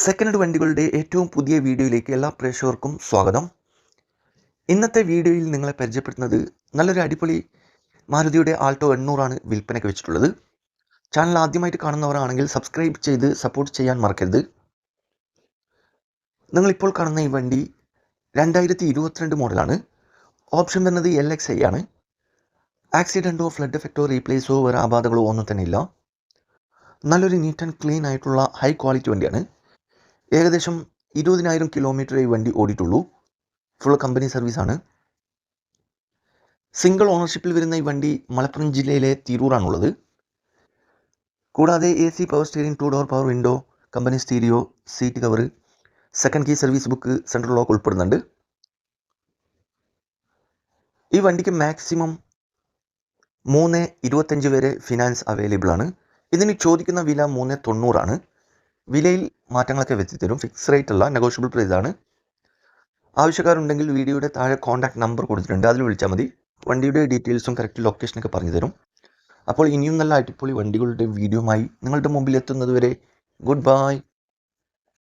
Second head വണ്ടികളുടെ ഏറ്റവും പുതിയ വീഡിയോയിലേക്ക് എല്ലാ പ്രേക്ഷകർക്കും സ്വാഗതം. ഇന്നത്തെ വീഡിയോയിൽ നിങ്ങളെ പരിചയപ്പെടുത്തുന്നത് നല്ലൊരു അടിപൊളി മാരുതിയുടെ ആൾട്ടോ എണ്ണൂറാണ് വിൽപ്പനയ്ക്ക് വെച്ചിട്ടുള്ളത്. ചാനൽ ആദ്യമായിട്ട് കാണുന്നവരാണെങ്കിൽ സബ്സ്ക്രൈബ് ചെയ്ത് സപ്പോർട്ട് ചെയ്യാൻ മറക്കരുത്. നിങ്ങളിപ്പോൾ കാണുന്ന ഈ വണ്ടി രണ്ടായിരത്തി ഇരുപത്തിരണ്ട് മോഡലാണ്. ഓപ്ഷൻ വരുന്നത് എൽ എക്സ് ഐ ആണ്. ആക്സിഡന്റോ ഫ്ലഡ് എഫക്റ്റോ റീപ്ലേസോ വേറെ ആപാതകളോ ഒന്നും തന്നെ ഇല്ല. നല്ലൊരു നീറ്റ് ആൻഡ് ക്ലീൻ ആയിട്ടുള്ള ഹൈ ക്വാളിറ്റി വണ്ടിയാണ്. ഏകദേശം ഇരുപതിനായിരം കിലോമീറ്റർ ഈ വണ്ടി ഓടിയിട്ടുള്ളൂ. ഫുൾ കമ്പനി സർവീസാണ് സിംഗിൾ ഓണർഷിപ്പിൽ വരുന്ന ഈ വണ്ടി മലപ്പുറം ജില്ലയിലെ തിരൂറാണുള്ളത് കൂടാതെ A C power steering two door power window company stereo seat cover second key service book central lock ഉൾപ്പെടുന്നുണ്ട്. ഈ വണ്ടിക്ക് മാക്സിമം മൂന്ന് ഇരുപത്തഞ്ച് വരെ ഫിനാൻസ് അവൈലബിൾ ആണ്. ഇതിന് ചോദിക്കുന്ന വില മൂന്ന് തൊണ്ണൂറാണ്. വിലയിൽ മാറ്റങ്ങളൊക്കെ വെച്ച് തരും. ഫിക്സ് റേറ്റ് അല്ല നെഗോഷ്യബിൾ പ്രൈസ് ആണ്. ആവശ്യക്കാരുണ്ടെങ്കിൽ വീഡിയോയുടെ താഴെ കോൺടാക്ട് നമ്പർ കൊടുത്തിട്ടുണ്ട്. അതിൽ വിളിച്ചാൽ മതി. വണ്ടിയുടെ ഡീറ്റെയിൽസും കറക്റ്റ് ലൊക്കേഷനൊക്കെ പറഞ്ഞു തരും. അപ്പോൾ ഇനിയും നല്ല അടിപൊളി വണ്ടികളുടെ വീഡിയോമായി നിങ്ങളുടെ മുമ്പിൽ എത്തുന്നതുവരെ ഗുഡ് ബൈ